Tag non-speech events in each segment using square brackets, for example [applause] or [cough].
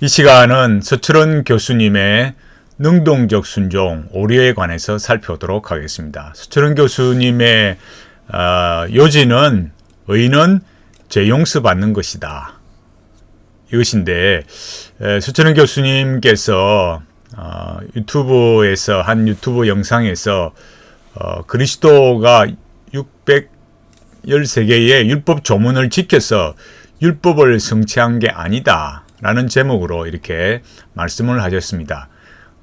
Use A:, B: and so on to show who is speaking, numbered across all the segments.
A: 이 시간은 서철원 교수님의 능동적 순종, 오류에 관해서 살펴보도록 하겠습니다. 서철원 교수님의 어, 요지는 의는 재용서 받는 것이다. 이것인데 에, 서철원 교수님께서 어, 유튜브에서 한 유튜브 영상에서 어, 그리스도가 613개의 율법 조문을 지켜서 율법을 성취한 게 아니다. 라는 제목으로 이렇게 말씀을 하셨습니다.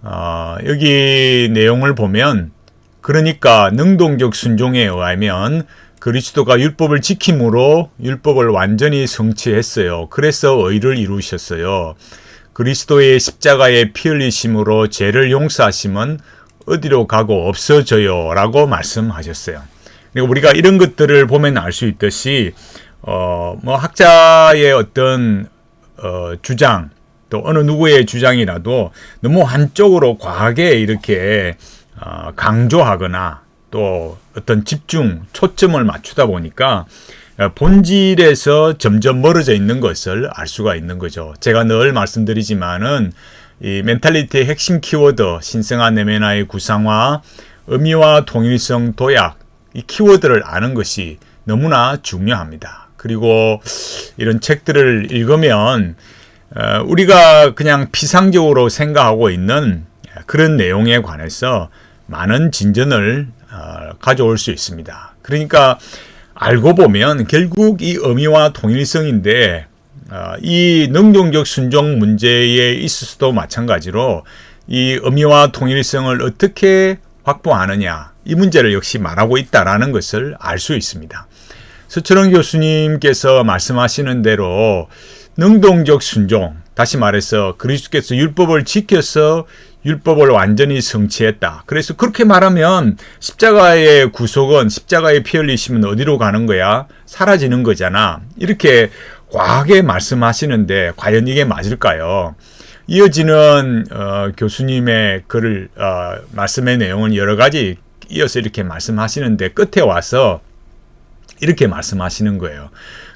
A: 어, 여기 내용을 보면 그러니까 능동적 순종에 의하면 그리스도가 율법을 지킴으로 율법을 완전히 성취했어요. 그래서 의를 이루셨어요. 그리스도의 십자가의 피 흘리심으로 죄를 용서하심은 어디로 가고 없어져요. 라고 말씀하셨어요. 그리고 우리가 이런 것들을 보면 알 수 있듯이, 어, 뭐 학자의 어떤 어, 주장 또 어느 누구의 주장이라도 너무 한쪽으로 과하게 이렇게 어, 강조하거나 또 어떤 집중 초점을 맞추다 보니까 어, 본질에서 점점 멀어져 있는 것을 알 수가 있는 거죠. 제가 늘 말씀드리지만은 이 멘탈리티의 핵심 키워드 신성한 내면화의 구상화, 의미와 통일성 도약 이 키워드를 아는 것이 너무나 중요합니다. 그리고 이런 책들을 읽으면 어, 우리가 그냥 피상적으로 생각하고 있는 그런 내용에 관해서 많은 진전을 어, 가져올 수 있습니다. 그러니까 알고 보면 결국 이 의미와 통일성인데 어, 이 능동적 순종 문제에 있어서도 마찬가지로 이 의미와 통일성을 어떻게 확보하느냐 이 문제를 역시 말하고 있다라는 것을 알 수 있습니다. 서철원 교수님께서 말씀하시는 대로 능동적 순종, 다시 말해서 그리스도께서 율법을 지켜서 율법을 완전히 성취했다. 그래서 그렇게 말하면 십자가의 구속은 십자가의 피 흘리시면 어디로 가는 거야? 사라지는 거잖아. 이렇게 과하게 말씀하시는데 과연 이게 맞을까요? 이어지는 어, 교수님의 글을 어, 말씀의 내용은 여러 가지 이어서 이렇게 말씀하시는데 끝에 와서 이렇게 말씀하시는 거예요.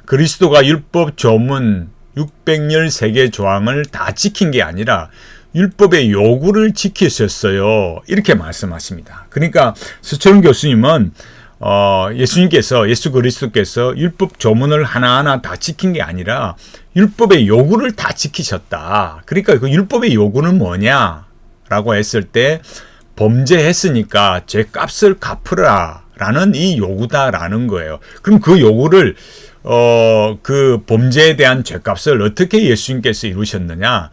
A: 그리스도가 율법 조문 613개 조항을 다 지킨 게 아니라 율법의 요구를 지키셨어요. 이렇게 말씀하십니다. 그러니까 수철 교수님은 어, 예수님께서 예수 그리스도께서 율법 조문을 하나하나 다 지킨 게 아니라 율법의 요구를 다 지키셨다. 그러니까 그 율법의 요구는 뭐냐라고 했을 때 범죄했으니까 죄 값을 갚으라. 라는 이 요구다라는 거예요. 그럼 그 요구를 어, 그 범죄에 대한 죄값을 어떻게 예수님께서 이루셨느냐?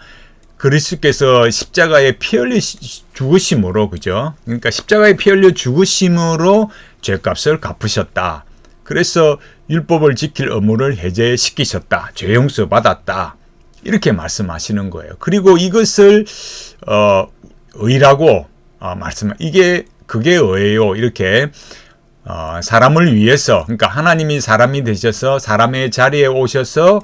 A: 그리스도께서 십자가에 피 흘려 죽으심으로 그죠? 그러니까 십자가에 피 흘려 죽으심으로 죄값을 갚으셨다. 그래서 율법을 지킬 의무를 해제시키셨다. 죄 용서 받았다. 이렇게 말씀하시는 거예요. 그리고 이것을 어 의라고 어, 말씀 이게 그게 의예요. 이렇게 어, 사람을 위해서, 그러니까 하나님이 사람이 되셔서 사람의 자리에 오셔서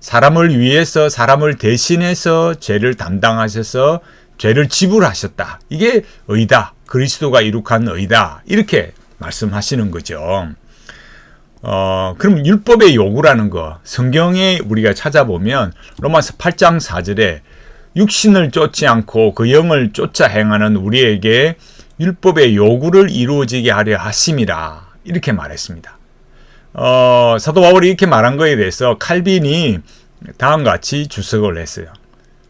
A: 사람을 위해서 사람을 대신해서 죄를 담당하셔서 죄를 지불하셨다. 이게 의다. 그리스도가 이룩한 의다. 이렇게 말씀하시는 거죠. 어, 그럼 율법의 요구라는 거, 성경에 우리가 찾아보면 로마서 8장 4절에 육신을 쫓지 않고 그 영을 쫓아 행하는 우리에게 율법의 요구를 이루어지게 하려 하심이라 이렇게 말했습니다. 어, 사도 바울이 이렇게 말한 것에 대해서 칼빈이 다음과 같이 주석을 했어요.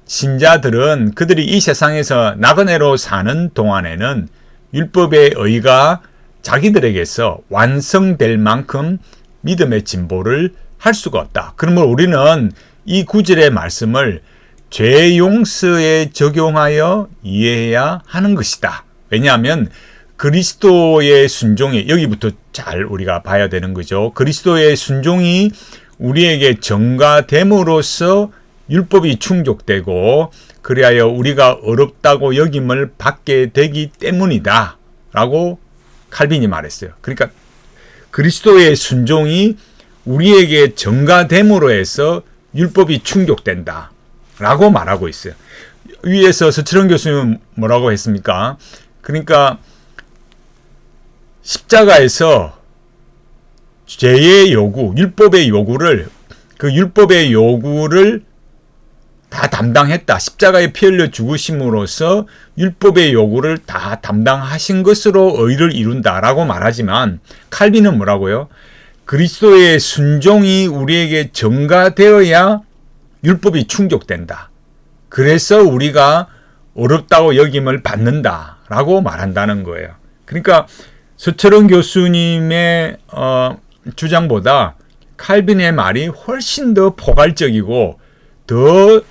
A: 신자들은 그들이 이 세상에서 나그네로 사는 동안에는 율법의 의가 자기들에게서 완성될 만큼 믿음의 진보를 할 수가 없다. 그러므로 우리는 이 구절의 말씀을 죄 용서에 적용하여 이해해야 하는 것이다. 왜냐하면 그리스도의 순종이 여기부터 잘 우리가 봐야 되는 거죠. 그리스도의 순종이 우리에게 정가됨으로써 율법이 충족되고 그리하여 우리가 어렵다고 여김을 받게 되기 때문이다. 라고 칼빈이 말했어요. 그러니까 그리스도의 순종이 우리에게 정가됨으로 해서 율법이 충족된다. 라고 말하고 있어요. 위에서 서철원 교수님은 뭐라고 했습니까? 그러니까 십자가에서 죄의 요구, 율법의 요구를 그 율법의 요구를 다 담당했다. 십자가에 피 흘려 죽으심으로써 율법의 요구를 다 담당하신 것으로 의를 이룬다라고 말하지만 칼빈은 뭐라고요? 그리스도의 순종이 우리에게 전가되어야 율법이 충족된다. 그래서 우리가 어렵다고 여김을 받는다 라고 말한다는 거예요. 그러니까 서철원 교수님의 어, 주장보다 칼빈의 말이 훨씬 더 포괄적이고 더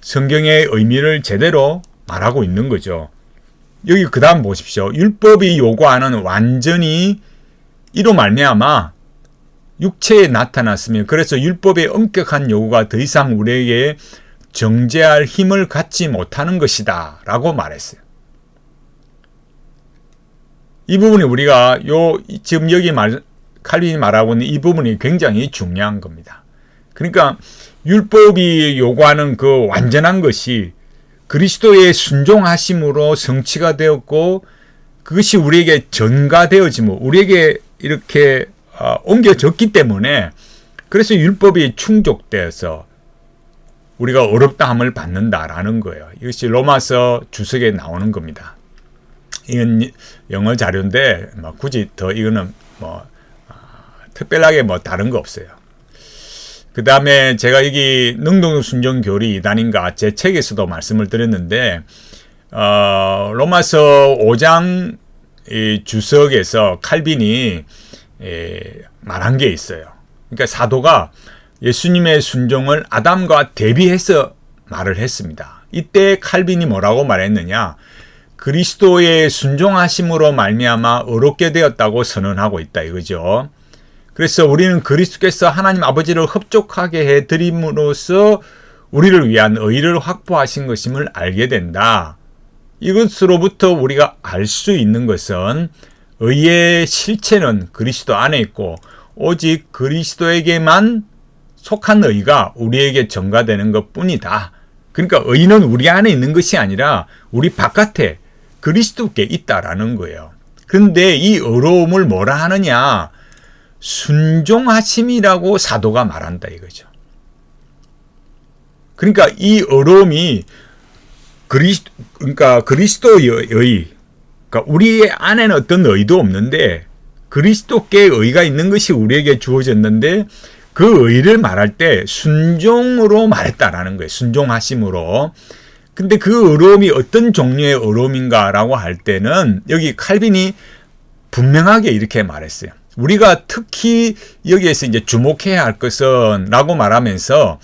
A: 성경의 의미를 제대로 말하고 있는 거죠. 여기 그 다음 보십시오. 율법이 요구하는 완전히 이로 말미암아 육체에 나타났으며 그래서 율법의 엄격한 요구가 더 이상 우리에게 정죄할 힘을 갖지 못하는 것이다 라고 말했어요. 이 부분이 우리가 요 지금 여기 말 칼빈이 말하고 있는 이 부분이 굉장히 중요한 겁니다. 그러니까 율법이 요구하는 그 완전한 것이 그리스도의 순종하심으로 성취가 되었고 그것이 우리에게 전가되어지고 우리에게 이렇게 어, 옮겨졌기 때문에 그래서 율법이 충족되어서 우리가 어렵다함을 받는다라는 거예요. 이것이 로마서 주석에 나오는 겁니다. 이건 영어 자료인데 뭐 굳이 더 이거는 뭐 아, 특별하게 뭐 다른 거 없어요. 그 다음에 제가 여기 능동 순종 교리 2단인가 제 책에서도 말씀을 드렸는데 어, 로마서 5장 이 주석에서 칼빈이 예, 말한 게 있어요. 그러니까 사도가 예수님의 순종을 아담과 대비해서 말을 했습니다. 이때 칼빈이 뭐라고 말했느냐? 그리스도의 순종하심으로 말미암아 어렵게 되었다고 선언하고 있다 이거죠. 그래서 우리는 그리스도께서 하나님 아버지를 흡족하게 해 드림으로써 우리를 위한 의를 확보하신 것임을 알게 된다. 이것으로부터 우리가 알 수 있는 것은 의의 실체는 그리스도 안에 있고 오직 그리스도에게만 속한 의가 우리에게 전가되는 것 뿐이다. 그러니까 의는 우리 안에 있는 것이 아니라 우리 바깥에 그리스도께 있다라는 거예요. 근데 이 어려움을 뭐라 하느냐? 순종하심이라고 사도가 말한다 이거죠. 그러니까 이 어려움이 그리스도, 그러니까 그리스도의 의, 그러니까 우리 안에는 어떤 의도 없는데 그리스도께 의가 있는 것이 우리에게 주어졌는데 그 의를 말할 때 순종으로 말했다라는 거예요. 순종하심으로. 근데 그 어려움이 어떤 종류의 어려움인가라고 할 때는 여기 칼빈이 분명하게 이렇게 말했어요. 우리가 특히 여기에서 이제 주목해야 할 것은 라고 말하면서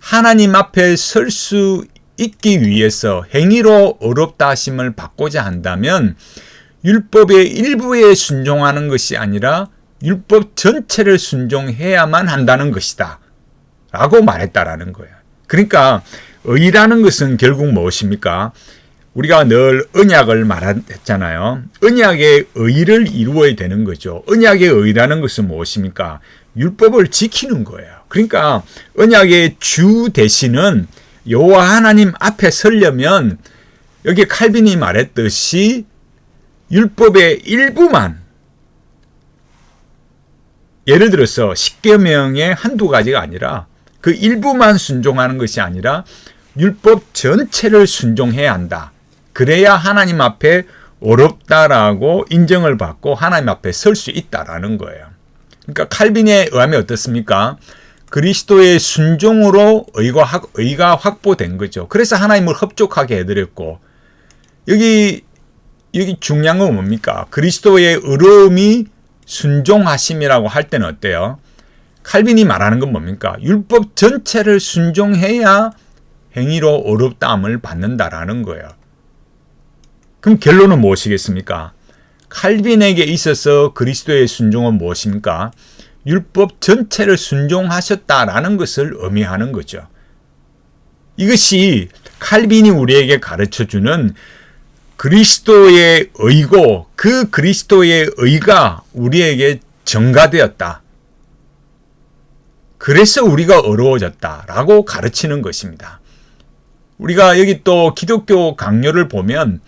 A: 하나님 앞에 설 수 있기 위해서 행위로 어렵다 하심을 받고자 한다면 율법의 일부에 순종하는 것이 아니라 율법 전체를 순종해야만 한다는 것이다. 라고 말했다라는 거예요. 그러니까 의라는 것은 결국 무엇입니까? 우리가 늘 언약을 말했잖아요. 언약의 의를 이루어야 되는 거죠. 언약의 의라는 것은 무엇입니까? 율법을 지키는 거예요. 그러니까 언약의 주 대신은 여호와 하나님 앞에 서려면 여기 칼빈이 말했듯이 율법의 일부만 예를 들어서 십계명의 한두 가지가 아니라 그 일부만 순종하는 것이 아니라 율법 전체를 순종해야 한다. 그래야 하나님 앞에 어렵다라고 인정을 받고 하나님 앞에 설 수 있다라는 거예요. 그러니까 칼빈에 의하면 어떻습니까? 그리스도의 순종으로 의가, 확, 의가 확보된 거죠. 그래서 하나님을 흡족하게 해드렸고 여기 여기 중요한 건 뭡니까? 그리스도의 의로움이 순종하심이라고 할 때는 어때요? 칼빈이 말하는 건 뭡니까? 율법 전체를 순종해야 행위로 어렵다함을 받는다라는 거예요. 그럼 결론은 무엇이겠습니까? 칼빈에게 있어서 그리스도의 순종은 무엇입니까? 율법 전체를 순종하셨다라는 것을 의미하는 거죠. 이것이 칼빈이 우리에게 가르쳐 주는 그리스도의 의고 그 그리스도의 의가 우리에게 전가되었다. 그래서 우리가 어려워졌다라고 가르치는 것입니다. 우리가 여기 또 기독교 강요를 보면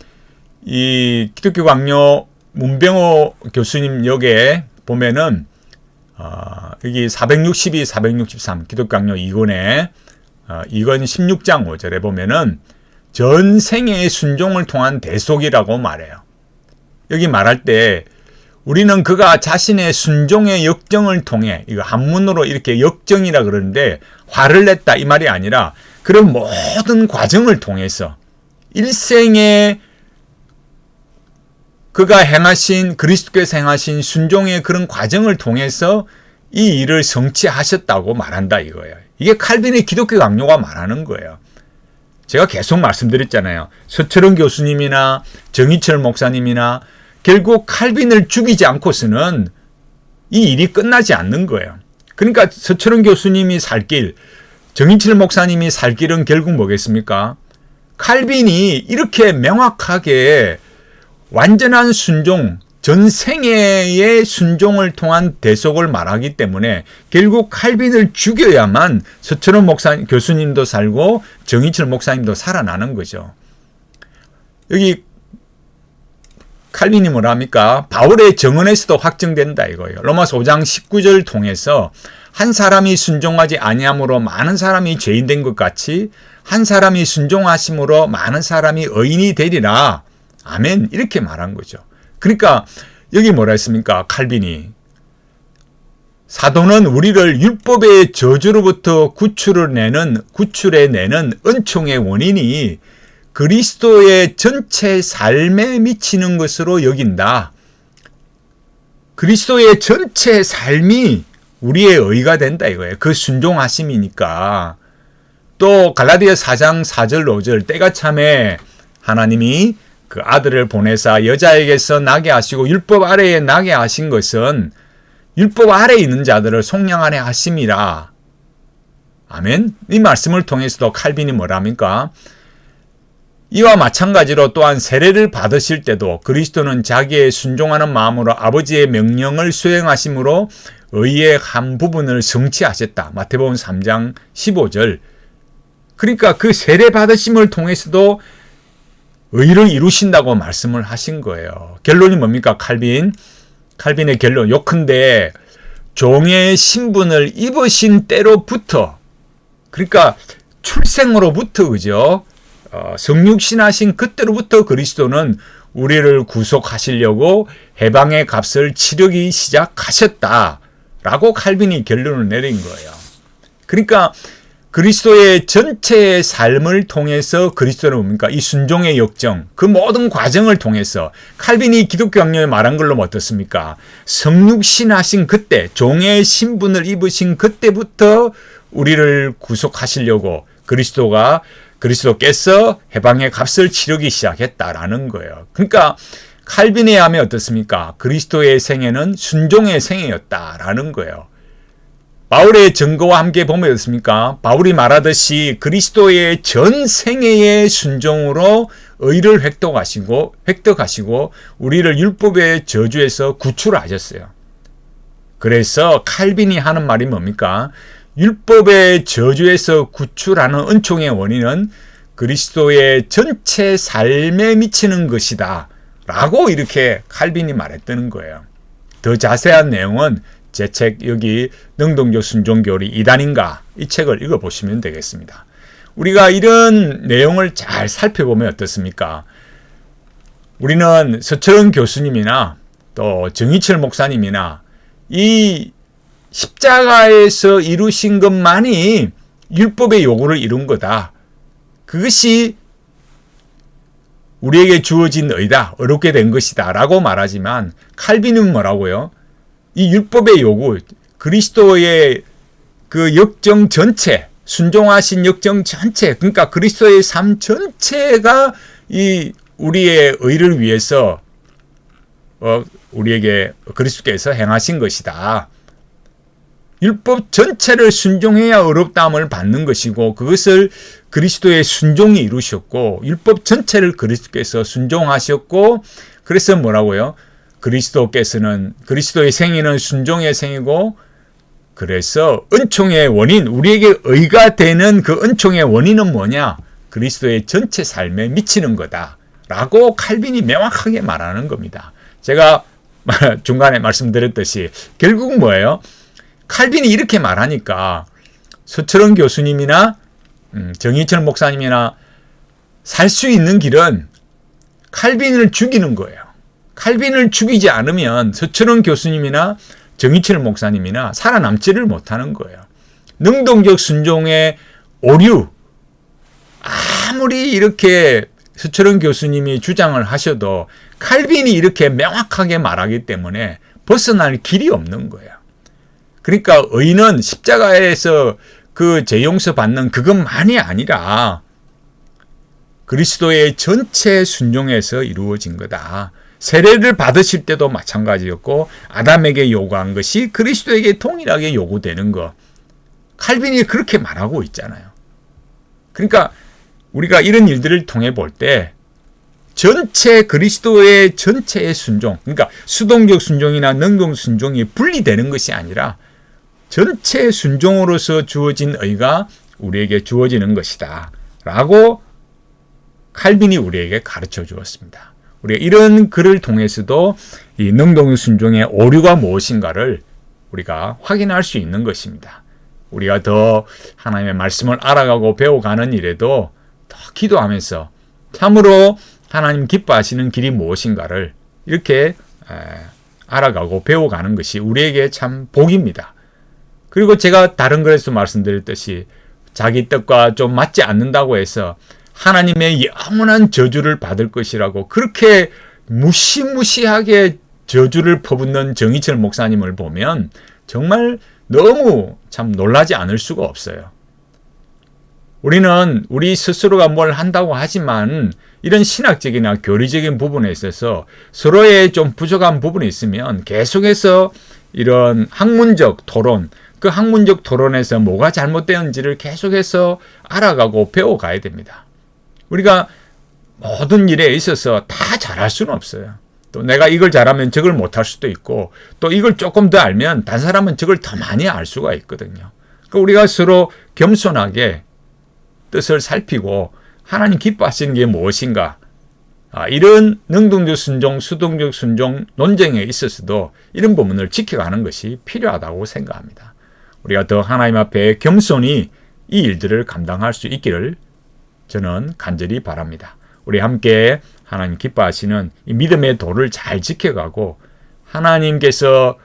A: 이 기독교 강요 문병호 교수님 역에 보면은 어, 여기 462, 463 기독교 강요 2권에 어, 이건 16장 5절에 보면은 전생의 순종을 통한 대속이라고 말해요. 여기 말할 때 우리는 그가 자신의 순종의 역정을 통해 이거 한문으로 이렇게 역정이라 그러는데 화를 냈다 이 말이 아니라 그런 모든 과정을 통해서 일생의 그가 행하신 그리스도께서 행하신 순종의 그런 과정을 통해서 이 일을 성취하셨다고 말한다 이거예요. 이게 칼빈의 기독교 강요가 말하는 거예요. 제가 계속 말씀드렸잖아요. 서철원 교수님이나 정희철 목사님이나 결국 칼빈을 죽이지 않고서는 이 일이 끝나지 않는 거예요. 그러니까 서철원 교수님이 살 길, 정인철 목사님이 살 길은 결국 뭐겠습니까? 칼빈이 이렇게 명확하게 완전한 순종, 전 생애의 순종을 통한 대속을 말하기 때문에 결국 칼빈을 죽여야만 서철원 목사 교수님도 살고 정인철 목사님도 살아나는 거죠. 여기 칼빈이 뭐랍니까? 바울의 정언에서도 확정된다 이거예요. 로마서 5장 19절 통해서 한 사람이 순종하지 아니함으로 많은 사람이 죄인 된 것 같이 한 사람이 순종하심으로 많은 사람이 의인이 되리라. 아멘. 이렇게 말한 거죠. 그러니까 여기 뭐라 했습니까? 칼빈이 사도는 우리를 율법의 저주로부터 구출을 내는 구출해 내는 은총의 원인이 그리스도의 전체 삶에 미치는 것으로 여긴다. 그리스도의 전체 삶이 우리의 의가 된다 이거예요. 그 순종하심이니까. 또 갈라디아 4장 4절 5절 때가 참에 하나님이 그 아들을 보내사 여자에게서 나게 하시고 율법 아래에 나게 하신 것은 율법 아래에 있는 자들을 속량 안에 하심이라. 아멘. 이 말씀을 통해서도 칼빈이 뭐랍니까? 이와 마찬가지로 또한 세례를 받으실 때도 그리스도는 자기의 순종하는 마음으로 아버지의 명령을 수행하심으로 의의 한 부분을 성취하셨다. 마태복음 3장 15절. 그러니까 그 세례 받으심을 통해서도 의를 이루신다고 말씀을 하신 거예요. 결론이 뭡니까? 칼빈. 칼빈의 결론. 요컨대 종의 신분을 입으신 때로부터 그러니까 출생으로부터 그죠? 어, 성육신하신 그때로부터 그리스도는 우리를 구속하시려고 해방의 값을 치르기 시작하셨다 라고 칼빈이 결론을 내린 거예요. 그러니까 그리스도의 전체의 삶을 통해서 그리스도는 뭡니까? 이 순종의 역정, 그 모든 과정을 통해서 칼빈이 기독교 학령에 말한 걸로 어떻습니까? 성육신하신 그때, 종의 신분을 입으신 그때부터 우리를 구속하시려고 그리스도가 그리스도께서 해방의 값을 치르기 시작했다라는 거예요. 그러니까 칼빈에 하면 어떻습니까? 그리스도의 생애는 순종의 생애였다라는 거예요. 바울의 증거와 함께 보면 어떻습니까? 바울이 말하듯이 그리스도의 전 생애의 순종으로 의를 획득하시고 획득하시고 우리를 율법의 저주에서 구출하셨어요. 그래서 칼빈이 하는 말이 뭡니까? 율법의 저주에서 구출하는 은총의 원인은 그리스도의 전체 삶에 미치는 것이다. 라고 이렇게 칼빈이 말했다는 거예요. 더 자세한 내용은 제 책 여기 능동적 순종교리 이단인가 이 책을 읽어보시면 되겠습니다. 우리가 이런 내용을 잘 살펴보면 어떻습니까? 우리는 서철은 교수님이나 또 정희철 목사님이나 이 십자가에서 이루신 것만이 율법의 요구를 이룬 거다. 그것이 우리에게 주어진 의다. 어렵게 된 것이다. 라고 말하지만 칼빈은 뭐라고요? 이 율법의 요구, 그리스도의 그 역정 전체, 순종하신 역정 전체, 그러니까 그리스도의 삶 전체가 이 우리의 의를 위해서 어, 우리에게 그리스도께서 행하신 것이다. 율법 전체를 순종해야 어렵다함을 받는 것이고 그것을 그리스도의 순종이 이루셨고 율법 전체를 그리스도께서 순종하셨고 그래서 뭐라고요? 그리스도께서는 그리스도의 생애는 순종의 생이고 그래서 은총의 원인 우리에게 의가 되는 그 은총의 원인은 뭐냐? 그리스도의 전체 삶에 미치는 거다라고 칼빈이 명확하게 말하는 겁니다. 제가 [laughs] 중간에 말씀드렸듯이 결국 뭐예요? 칼빈이 이렇게 말하니까 서철원 교수님이나 음, 정희철 목사님이나 살 수 있는 길은 칼빈을 죽이는 거예요. 칼빈을 죽이지 않으면 서철원 교수님이나 정희철 목사님이나 살아남지를 못하는 거예요. 능동적 순종의 오류. 아무리 이렇게 서철원 교수님이 주장을 하셔도 칼빈이 이렇게 명확하게 말하기 때문에 벗어날 길이 없는 거예요. 그러니까 의는 십자가에서 그 재용서 받는 그것만이 아니라 그리스도의 전체 순종에서 이루어진 거다. 세례를 받으실 때도 마찬가지였고 아담에게 요구한 것이 그리스도에게 동일하게 요구되는 것. 칼빈이 그렇게 말하고 있잖아요. 그러니까 우리가 이런 일들을 통해 볼 때 전체 그리스도의 전체의 순종, 그러니까 수동적 순종이나 능동 순종이 분리되는 것이 아니라 전체 순종으로서 주어진 의가 우리에게 주어지는 것이다. 라고 칼빈이 우리에게 가르쳐 주었습니다. 우리가 이런 글을 통해서도 이 능동 순종의 오류가 무엇인가를 우리가 확인할 수 있는 것입니다. 우리가 더 하나님의 말씀을 알아가고 배워가는 일에도 더 기도하면서 참으로 하나님 기뻐하시는 길이 무엇인가를 이렇게 알아가고 배워가는 것이 우리에게 참 복입니다. 그리고 제가 다른 글에서 말씀드렸듯이 자기 뜻과 좀 맞지 않는다고 해서 하나님의 영원한 저주를 받을 것이라고 그렇게 무시무시하게 저주를 퍼붓는 정희철 목사님을 보면 정말 너무 참 놀라지 않을 수가 없어요. 우리는 우리 스스로가 뭘 한다고 하지만 이런 신학적이나 교리적인 부분에 있어서 서로의 좀 부족한 부분이 있으면 계속해서 이런 학문적 토론, 그 학문적 토론에서 뭐가 잘못되었는지를 계속해서 알아가고 배워가야 됩니다. 우리가 모든 일에 있어서 다 잘할 수는 없어요. 또 내가 이걸 잘하면 저걸 못할 수도 있고 또 이걸 조금 더 알면 다른 사람은 저걸 더 많이 알 수가 있거든요. 그러니까 우리가 서로 겸손하게 뜻을 살피고 하나님 기뻐하시는 게 무엇인가 아, 이런 능동적 순종, 수동적 순종 논쟁에 있어서도 이런 부분을 지켜가는 것이 필요하다고 생각합니다. 우리가 더 하나님 앞에 겸손히 이 일들을 감당할 수 있기를 저는 간절히 바랍니다. 우리 함께 하나님 기뻐하시는 이 믿음의 도를 잘 지켜가고 하나님께서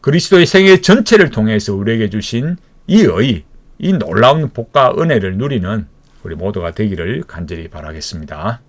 A: 그리스도의 생애 전체를 통해서 우리에게 주신 이 의, 이 놀라운 복과 은혜를 누리는 우리 모두가 되기를 간절히 바라겠습니다.